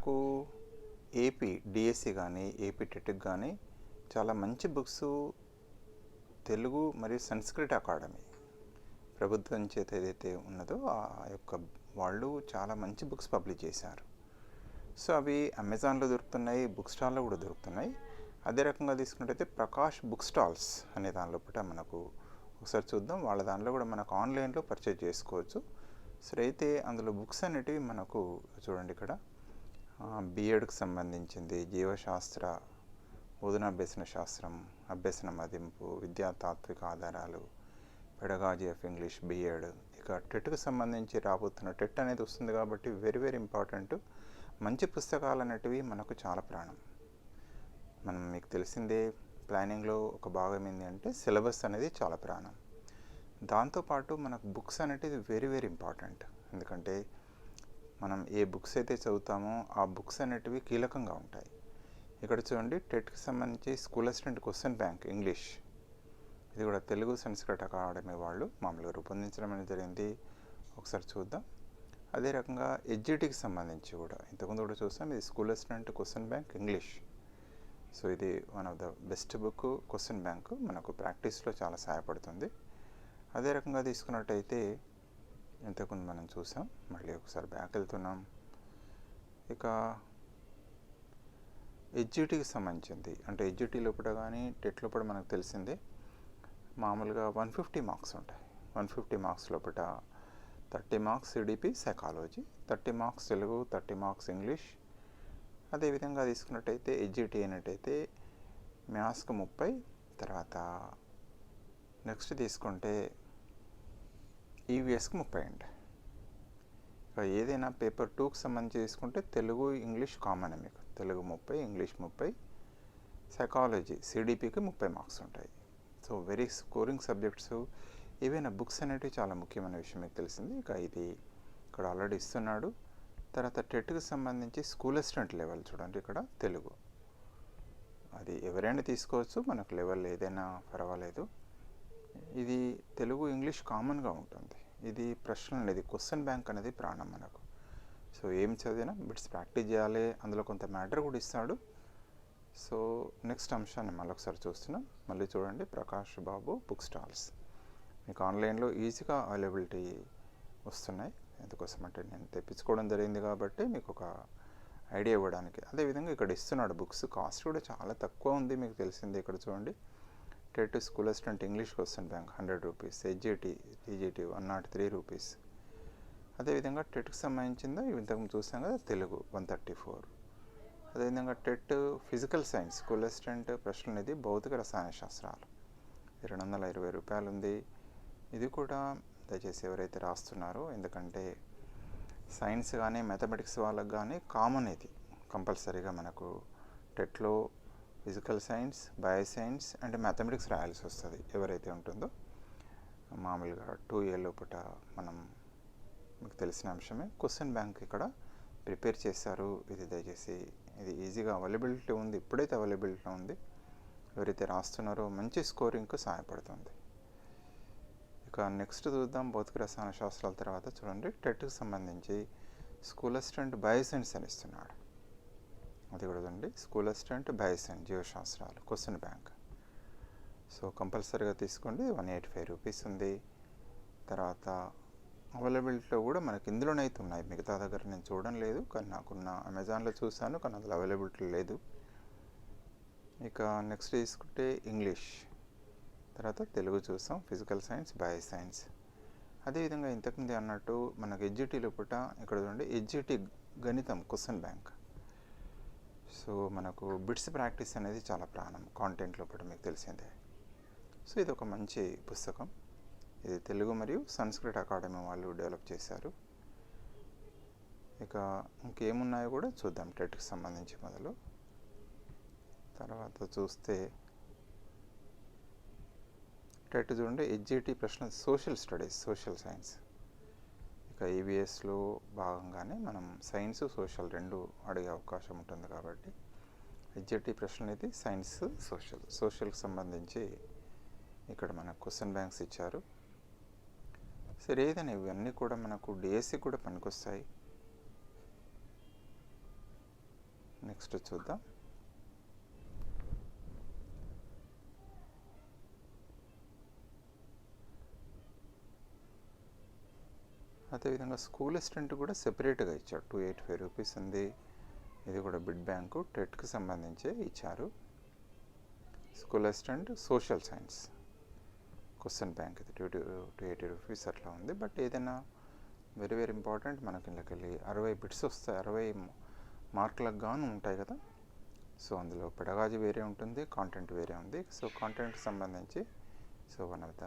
మనకు AP DSC కానీ AP టెట్కి కానీ చాలా మంచి బుక్స్ తెలుగు మరియు సంస్కృత అకాడమీ ప్రభుత్వం చేత ఏదైతే ఉన్నదో ఆ యొక్క వాళ్ళు చాలా మంచి బుక్స్ పబ్లిష్ చేశారు. సో అవి అమెజాన్లో దొరుకుతున్నాయి బుక్ స్టాల్లో కూడా దొరుకుతున్నాయి. అదే రకంగా తీసుకున్నట్టయితే ప్రకాష్ బుక్ స్టాల్స్ అనే దానిలో పుట మనకు ఒకసారి చూద్దాం. వాళ్ళ దానిలో కూడా మనకు ఆన్లైన్లో పర్చేజ్ చేసుకోవచ్చు. సరే అయితే అందులో బుక్స్ అనేటివి మనకు చూడండి ఇక్కడ. బిఎడ్కి సంబంధించింది జీవశాస్త్ర బోధనాభ్యసన శాస్త్రం అభ్యసన మదింపు విద్యా తాత్విక ఆధారాలు పెడగాజీ ఆఫ్ ఇంగ్లీష్ బిఎడ్ ఇక టెట్కు సంబంధించి రాబోతున్న టెట్ అనేది వస్తుంది కాబట్టి వెరీ వెరీ ఇంపార్టెంట్. మంచి పుస్తకాలు అనేటివి మనకు చాలా ప్రాణం. మనం మీకు తెలిసిందే ప్లానింగ్లో ఒక భాగం ఏంటి అంటే సిలబస్ అనేది చాలా ప్రాణం. దాంతోపాటు మనకు బుక్స్ అనేటిది వెరీ వెరీ ఇంపార్టెంట్. ఎందుకంటే మనం ఏ బుక్స్ అయితే చదువుతామో ఆ బుక్స్ అనేటివి కీలకంగా ఉంటాయి. ఇక్కడ చూడండి టెట్కి సంబంధించి school assistant question bank English. ఇది కూడా తెలుగు సంస్కృత అకాడమీ వాళ్ళు. మామూలుగా రూపొందించడం అనేది జరిగింది. ఒకసారి చూద్దాం. అదే రకంగా ఎడ్జిటీకి సంబంధించి కూడా ఇంతకుముందు కూడా చూస్తాం ఇది school assistant question bank English. So ఇది one of the best book question bank మనకు ప్రాక్టీస్లో చాలా సహాయపడుతుంది. అదే రకంగా తీసుకున్నట్టయితే ఇంతకుముందు మనం చూసాం మళ్ళీ ఒకసారి బ్యాక్ వెళ్తున్నాం. ఇక ఎడ్జిటీకి సంబంధించింది. అంటే ఎడ్జిటీ లోపల కానీ టెట్ లోపల మనకు తెలిసిందే మామూలుగా వన్ ఫిఫ్టీ మార్క్స్ ఉంటాయి. వన్ ఫిఫ్టీ మార్క్స్ లోపల thirty marks CDP psychology thirty marks Telugu thirty marks English అదేవిధంగా తీసుకున్నట్టయితే ఎడ్జిటీ అయినట్టయితే మ్యాథ్స్కి ముప్పై తర్వాత నెక్స్ట్ తీసుకుంటే ఈవీఎస్కి ముప్పై అండి. ఏదైనా పేపర్ టూకి సంబంధించి తీసుకుంటే తెలుగు ఇంగ్లీష్ కామన్ మీకు. తెలుగు ముప్పై ఇంగ్లీష్ ముప్పై సైకాలజీ సిడిపికి ముప్పై మార్క్స్ ఉంటాయి. సో వెరీ స్కోరింగ్ సబ్జెక్ట్స్ ఏవైనా బుక్స్ అనేటివి చాలా ముఖ్యమైన విషయం మీకు తెలిసింది. ఇక ఇది ఇక్కడ ఆల్రెడీ ఇస్తున్నాడు. తర్వాత టెట్కి సంబంధించి స్కూల్ అసిస్టెంట్ లెవెల్ చూడండి ఇక్కడ తెలుగు. అది ఎవరైనా తీసుకోవచ్చు మనకు లెవెల్ ఏదైనా పర్వాలేదు. ఇది తెలుగు ఇంగ్లీష్ కామన్గా ఉంటుంది. ఇది ప్రశ్న అనేది క్వశ్చన్ బ్యాంక్ అనేది ప్రాణం మనకు. సో ఏం చదివినా బిట్స్ ప్రాక్టీస్ చేయాలి అందులో కొంత మ్యాటర్ కూడా ఇస్తాడు. సో నెక్స్ట్ అంశాన్ని మళ్ళీ ఒకసారి చూస్తున్నాం. మళ్ళీ చూడండి ప్రకాష్ బాబు బుక్ స్టాల్స్ మీకు ఆన్లైన్లో ఈజీగా అవైలబిలిటీ వస్తున్నాయి. ఎందుకోసం అంటే నేను తెప్పించుకోవడం జరిగింది కాబట్టి మీకు ఒక ఐడియా ఇవ్వడానికి. అదేవిధంగా ఇక్కడ ఇస్తున్నాడు బుక్స్ కాస్ట్ కూడా చాలా తక్కువ ఉంది మీకు తెలిసింది ఇక్కడ చూడండి. TET school assistant English question bank hundred rupees HGT TGT one nought three rupees అదేవిధంగా టెట్కి సంబంధించిందో ఇంతకు చూసాం కదా తెలుగు వన్ థర్టీ ఫోర్ అదేవిధంగా TET physical science school assistant ప్రశ్నలు అనేది భౌతిక రసాయన శాస్త్రాలు. రెండు వందల ఇరవై రూపాయలు ఉంది ఇది కూడా దయచేసి ఎవరైతే రాస్తున్నారో ఎందుకంటే సైన్స్ కానీ మ్యాథమెటిక్స్ వాళ్ళకి కానీ కామన్ ఇది. కంపల్సరీగా మనకు టెట్లో physical science bio science and mathematics రాయాల్సి వస్తుంది ఎవరైతే ఉంటుందో. మామూలుగా టూ ఇయర్ లోపల మనం మీకు తెలిసిన అంశమే. క్వశ్చన్ బ్యాంక్ ఇక్కడ ప్రిపేర్ చేశారు. ఇది దయచేసి ఇది ఈజీగా అవైలబిలిటీ ఉంది. ఇప్పుడైతే అవైలబిలిటీ ఉంది. ఎవరైతే రాస్తున్నారో మంచి స్కోరింగ్కు సహాయపడుతుంది. ఇక నెక్స్ట్ చూద్దాం. భౌతిక రసాయన శాస్త్రాల తర్వాత చూడండి. టెట్కి సంబంధించి స్కూల్ అసిస్టెంట్ బయోసైన్స్ అని ఇస్తున్నాడు. అది కూడా చూడండి స్కూల్ అసిస్టెంట్ బయోసైన్స్ జీవశాస్త్రాలు క్వశ్చన్ బ్యాంక్. సో కంపల్సరీగా తీసుకోండి. వన్ ఎయిట్ ఫైవ్ రూపీస్ ఉంది. తర్వాత అవైలబిలిటీలో కూడా మనకి ఇందులోనైతే ఉన్నాయి. మిగతా దగ్గర నేను చూడడం లేదు. కానీ నాకున్న అమెజాన్లో చూశాను. కానీ అందులో అవైలబిలిటీ లేదు. ఇక నెక్స్ట్ తీసుకుంటే ఇంగ్లీష్. తర్వాత తెలుగు చూసాం. ఫిజికల్ సైన్స్ బయో సైన్స్ అదేవిధంగా ఇంతకుముందు అన్నట్టు మనకు ఎడ్జిటీ లోపల ఇక్కడ చూడండి? ఎడ్జిటీ గణితం క్వశ్చన్ బ్యాంక్. సో మనకు బిట్స్ ప్రాక్టీస్ అనేది చాలా ప్రాణం. కాంటెంట్ లోపల మీకు తెలిసిందే. సో ఇది ఒక మంచి పుస్తకం. ఇది తెలుగు మరియు సంస్కృత అకాడమీ వాళ్ళు డెవలప్ చేశారు. ఇక ఇంకేమున్నాయో కూడా చూద్దాం టెట్కి సంబంధించి మొదలు. తర్వాత చూస్తే టెట్ చూడండి హెచ్జిటి ప్రశ్న సోషల్ స్టడీస్ సోషల్ సైన్స్ ఇక ఈవీఎస్లో భాగంగానే మనం సైన్స్ సోషల్ రెండు అడిగే అవకాశం ఉంటుంది కాబట్టి హెచ్జిటి ప్రశ్న అనేది సైన్స్ సోషల్. సోషల్కి సంబంధించి ఇక్కడ మనకు క్వశ్చన్ బ్యాంక్స్ ఇచ్చారు. సరే ఏదైనా ఇవన్నీ కూడా మనకు డిఎస్సి కూడా పనికొస్తాయి. నెక్స్ట్ చూద్దాం. అదేవిధంగా స్కూల్ అసిస్టెంట్ కూడా సెపరేట్గా ఇచ్చారు టూ ఎయిటీ ఫైవ్ రూపీస్ ఉంది. ఇది కూడా బిడ్ బ్యాంకు టెట్కి సంబంధించి ఇచ్చారు. School assistant social science question bank ఇది. టూ టూ ఎయిటీ రూపీస్ అట్లా ఉంది. బట్ ఏదైనా వెరీ వెరీ ఇంపార్టెంట్ మనకి ఇందులోకి అరవై బిట్స్ వస్తాయి. అరవై మార్కులకు గాను ఉంటాయి కదా. సో అందులో పెడగాజీ వేరే ఉంటుంది కాంటెంట్ వేరే ఉంది. సో కాంటెంట్కి సంబంధించి so one of the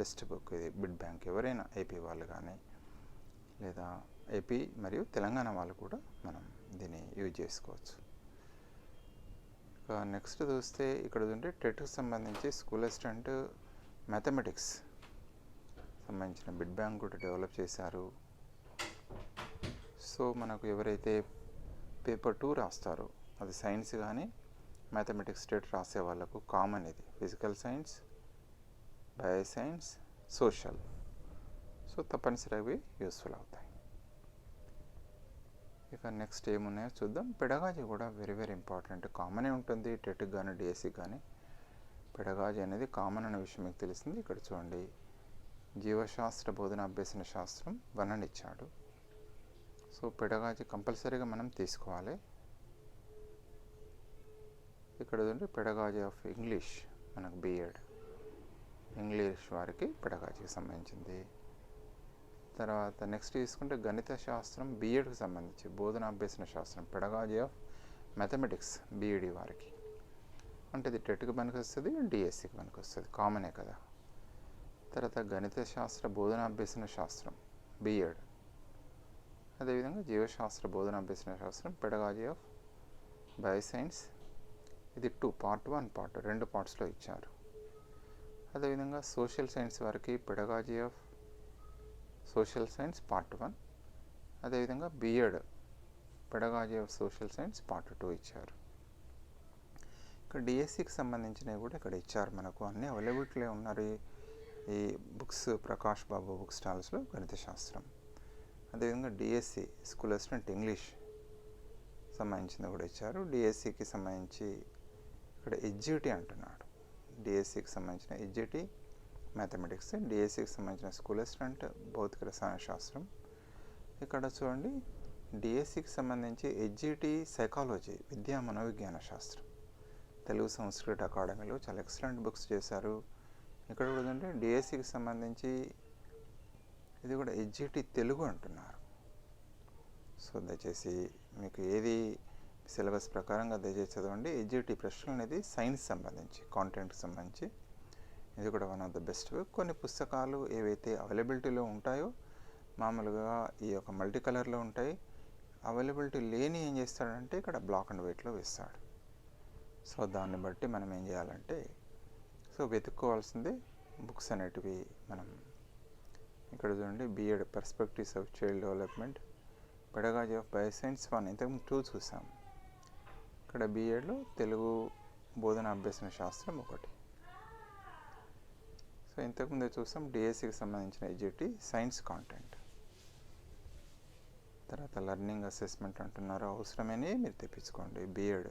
best book ఇది. బిడ్ బ్యాంక్ ఎవరైనా ఏపీ వాళ్ళు కానీ లేదా ఏపీ మరియు తెలంగాణ వాళ్ళు కూడా మనం దీన్ని యూజ్ చేసుకోవచ్చు. నెక్స్ట్ చూస్తే ఇక్కడ ఉంటే టెట్కి సంబంధించి స్కూల్ అసిస్టెంట్ మ్యాథమెటిక్స్ సంబంధించిన బిడ్ బ్యాంక్ కూడా డెవలప్ చేశారు. సో మనకు ఎవరైతే పేపర్ టూ రాస్తారో అది సైన్స్ కానీ మ్యాథమెటిక్స్ స్టేట్ రాసే వాళ్ళకు కామన్ ఇది. Physical science bio science social. So తప్పనిసరిగా అవి యూస్ఫుల్ అవుతాయి. ఇక నెక్స్ట్ ఏమున్నాయో చూద్దాం. పెడగాజీ కూడా వెరీ వెరీ ఇంపార్టెంట్ కామనే ఉంటుంది. టెట్కి కానీ డిఎస్సికి కానీ పెడగాజీ అనేది కామన్ అనే విషయం మీకు తెలిసింది. ఇక్కడ చూడండి. జీవశాస్త్ర బోధన అభ్యసన శాస్త్రం వర్ణనిచ్చాడు ఇచ్చాడు. సో పెడగాజీ కంపల్సరీగా మనం తీసుకోవాలి. ఇక్కడ చూడండి. పెడగాజీ ఆఫ్ ఇంగ్లీష్ మనకు బిఎడ్ ఇంగ్లీష్ వారికి పెడగాజీకి సంబంధించింది. తర్వాత నెక్స్ట్ తీసుకుంటే గణిత శాస్త్రం బీఎడ్కి సంబంధించి బోధన అభ్యసన శాస్త్రం పెడగాజీ ఆఫ్ మ్యాథమెటిక్స్ బీఈడి వారికి. అంటే ఇది టెట్కి పనికి వస్తుంది డిఎస్సికి పనికి వస్తుంది కామనే కదా. తర్వాత గణిత శాస్త్ర బోధన అభ్యసన శాస్త్రం బీఎడ్ అదేవిధంగా జీవశాస్త్ర బోధన అభ్యసన శాస్త్రం పెడగాజీ ఆఫ్ బయోసైన్స్ ఇది టూ పార్ట్ వన్ పార్ట్ రెండు పార్ట్స్లో ఇచ్చారు. అదేవిధంగా సోషల్ సైన్స్ వారికి pedagogy of social science part one అదేవిధంగా BEd pedagogy of social science part two ఇచ్చారు. ఇక్కడ డిఎస్సికి సంబంధించినవి కూడా ఇక్కడ ఇచ్చారు మనకు. అన్ని అవైలబిలిటీలో ఉన్నారు ఈ బుక్స్ ప్రకాష్ బాబు బుక్ స్టాల్స్లో గణిత శాస్త్రం అదేవిధంగా డిఎస్సి స్కూల్ అసిస్టెంట్ ఇంగ్లీష్ సంబంధించింది కూడా ఇచ్చారు. డిఎస్సికి సంబంధించి ఇక్కడ ఎడ్జిటీ అంటున్నాడు. డిఎస్సికి సంబంధించిన ఎడ్జిటీ మ్యాథమెటిక్స్ డిఎస్సికి సంబంధించిన స్కూల్ అసిస్టెంట్ భౌతిక రసాయన శాస్త్రం. ఇక్కడ చూడండి డిఎస్సికి సంబంధించి ఎడ్జిటి సైకాలజీ విద్యా మనోవిజ్ఞాన శాస్త్రం. తెలుగు సంస్కృత అకాడమీలో చాలా ఎక్సలెంట్ బుక్స్ చేశారు. ఇక్కడ కూడా ఏంటంటే డిఎస్సికి సంబంధించి ఇది కూడా ఎడ్జిటి తెలుగు అంటున్నారు. సో దయచేసి మీకు ఏది సిలబస్ ప్రకారంగా దయచేసి చదవండి ఎడ్జిటి ప్రశ్నలు అనేది సైన్స్ సంబంధించి కాంటెంట్కి సంబంధించి. ఇది కూడా వన్ ఆఫ్ ద బెస్ట్ కొన్ని పుస్తకాలు ఏవైతే అవైలబిలిటీలో ఉంటాయో మామూలుగా ఈ యొక్క మల్టీ కలర్లో ఉంటాయి అవైలబిలిటీ లేని ఏం చేస్తాడంటే ఇక్కడ బ్లాక్ అండ్ వైట్లో వేస్తాడు. సో దాన్ని బట్టి మనం ఏం చేయాలంటే సో వెతుక్కోవాల్సింది బుక్స్ అనేటివి మనం ఇక్కడ చూడండి BEd perspectives of child development pedagogy of bio science one ఇంతకు టూ చూసాం. ఇక్కడ బీఎడ్లో తెలుగు బోధన అభ్యసన శాస్త్రం ఒకటి. సో ఇంతకుముందే చూసాం డిఎస్సికి సంబంధించిన ఎడ్జిటి సైన్స్ కాంటెంట్ తర్వాత లర్నింగ్ అసెస్మెంట్ అంటున్నారు. అవసరమని మీరు తెప్పించుకోండి. బిఎడ్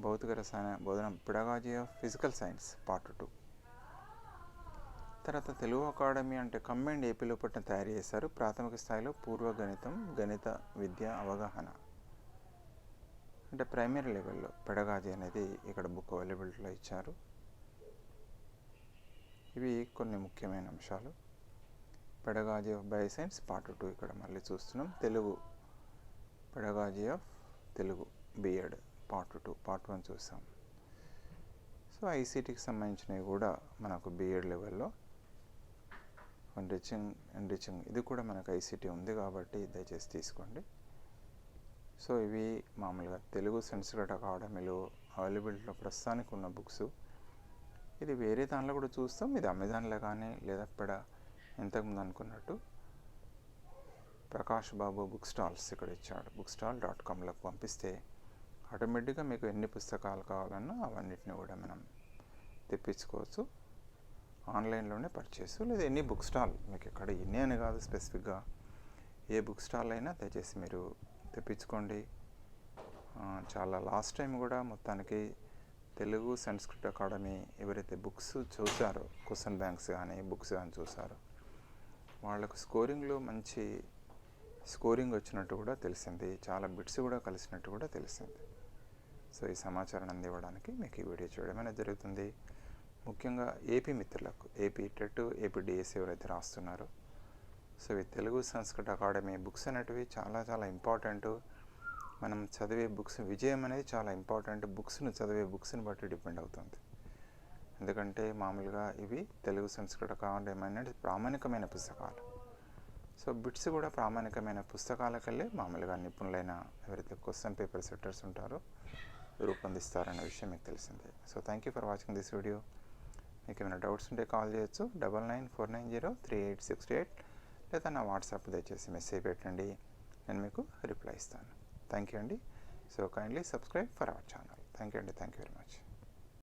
భౌతిక రసాయన బోధన pedagogy of physical science part two తర్వాత తెలుగు అకాడమీ అంటే కంబైండ్ ఏపీలో పుట్టిన తయారు చేశారు. ప్రాథమిక స్థాయిలో పూర్వ గణితం గణిత విద్య అవగాహన. అంటే ప్రైమరీ లెవెల్లో పెడగాజీ అనేది ఇక్కడ బుక్ అవైలబిలిటీలో ఇచ్చారు. ఇవి కొన్ని ముఖ్యమైన అంశాలు. Pedagogy of bio science part two ఇక్కడ మళ్ళీ చూస్తున్నాం. Telugu pedagogy of Telugu BEd part two part one చూసాం. సో ఐసీటీకి సంబంధించినవి కూడా మనకు బిఎడ్ లెవెల్లో ఎన్రిచింగ్ ఎన్రిచింగ్ ఇది కూడా మనకు ఐసీటీ ఉంది కాబట్టి దయచేసి తీసుకోండి. సో ఇవి మామూలుగా తెలుగు సంస్కృత అకాడమీలో అవైలబిలిటీలో ప్రస్తుతానికి ఉన్న బుక్స్. ఇది వేరే దానిలో కూడా చూస్తాం. ఇది అమెజాన్లో కానీ లేదా ఇక్కడ ఇంతకుముందు అనుకున్నట్టు ప్రకాష్ బాబు బుక్ స్టాల్స్ ఇక్కడ ఇచ్చాడు. బుక్ స్టాల్ డాట్ కామ్లోకి పంపిస్తే ఆటోమేటిక్గా మీకు ఎన్ని పుస్తకాలు కావాలన్నా అవన్నిటిని కూడా మనం తెప్పించుకోవచ్చు. ఆన్లైన్లోనే పర్చేస్ లేదా ఎన్ని బుక్ స్టాల్ మీకు ఇక్కడ ఎన్ని అని కాదు స్పెసిఫిక్గా ఏ బుక్ స్టాల్ అయినా దయచేసి మీరు తెప్పించుకోండి. చాలా లాస్ట్ టైం కూడా మొత్తానికి తెలుగు సంస్కృత అకాడమీ ఎవరైతే బుక్స్ చూసారో క్వశ్చన్ బ్యాంక్స్ కానీ బుక్స్ కానీ చూసారో వాళ్ళకు స్కోరింగ్లో మంచి స్కోరింగ్ వచ్చినట్టు కూడా తెలిసింది. చాలా బిట్స్ కూడా కలిసినట్టు కూడా తెలిసింది. సో ఈ సమాచారాన్ని అందివ్వడానికి మీకు ఈ వీడియో చేయడం అనేది జరుగుతుంది. ముఖ్యంగా ఏపీ మిత్రులకు ఏపీ టెట్ ఏపీ డిఎస్ ఎవరైతే రాస్తున్నారో సో ఈ తెలుగు సంస్కృత అకాడమీ బుక్స్ అనేటివి చాలా చాలా ఇంపార్టెంట్. మనం చదివే బుక్స్ విజయం అనేది చాలా ఇంపార్టెంట్. బుక్స్ను చదివే బుక్స్ని బట్టి డిపెండ్ అవుతుంది. ఎందుకంటే మామూలుగా ఇవి తెలుగు సంస్కృత అకాడమీ ఏమైనా ప్రామాణికమైన పుస్తకాలు. సో బిట్స్ కూడా ప్రామాణికమైన పుస్తకాలకల్లే మామూలుగా నిపుణులైన ఎవరైతే క్వశ్చన్ పేపర్ సెట్టర్స్ ఉంటారో రూపొందిస్తారనే విషయం మీకు తెలిసిందే. So thank you for watching this video మీకు ఏమైనా డౌట్స్ ఉంటే కాల్ చేయొచ్చు. Double nine four nine zero three eight six eight లేదా నా వాట్సాప్ దయచేసి మెసేజ్ పెట్టండి. నేను మీకు రిప్లై ఇస్తాను. థ్యాంక్ యూ అండి so kindly subscribe for our channel thank you అండి. Thank you very much